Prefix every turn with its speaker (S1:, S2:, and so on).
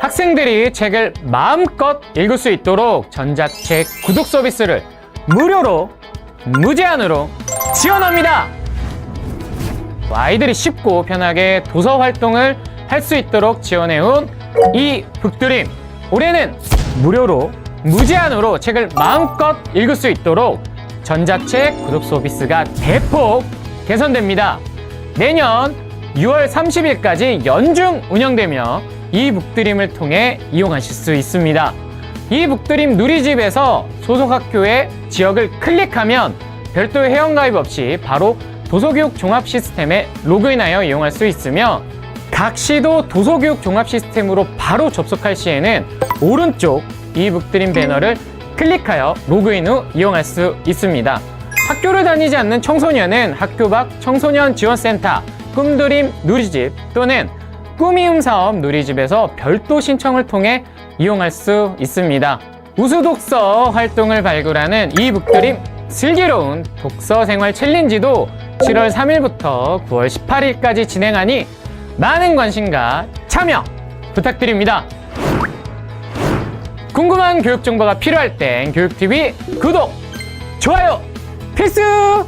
S1: 학생들이 책을 마음껏 읽을 수 있도록 전자책 구독 서비스를 무료로 무제한으로 지원합니다. 아이들이 쉽고 편하게 도서 활동을 할 수 있도록 지원해온 이 북드림. 올해는 무료로 무제한으로 책을 마음껏 읽을 수 있도록 전자책 구독 서비스가 대폭 개선됩니다. 내년 6월 30일까지 연중 운영되며 이 북드림을 통해 이용하실 수 있습니다. 이 북드림 누리집에서 소속 학교의 지역을 클릭하면 별도 회원가입 없이 바로 도서교육 종합 시스템에 로그인하여 이용할 수 있으며 각 시도 도서교육 종합 시스템으로 바로 접속할 시에는 오른쪽 이 북드림 배너를 클릭하여 로그인 후 이용할 수 있습니다. 학교를 다니지 않는 청소년은 학교 밖 청소년 지원센터 꿈드림 누리집 또는 꾸미움 사업 누리집에서 별도 신청을 통해 이용할 수 있습니다. 우수독서 활동을 발굴하는 이 북드림 슬기로운 독서 생활 챌린지도 7월 3일부터 9월 18일까지 진행하니 많은 관심과 참여 부탁드립니다. 궁금한 교육 정보가 필요할 땐 교육TV 구독, 좋아요 필수!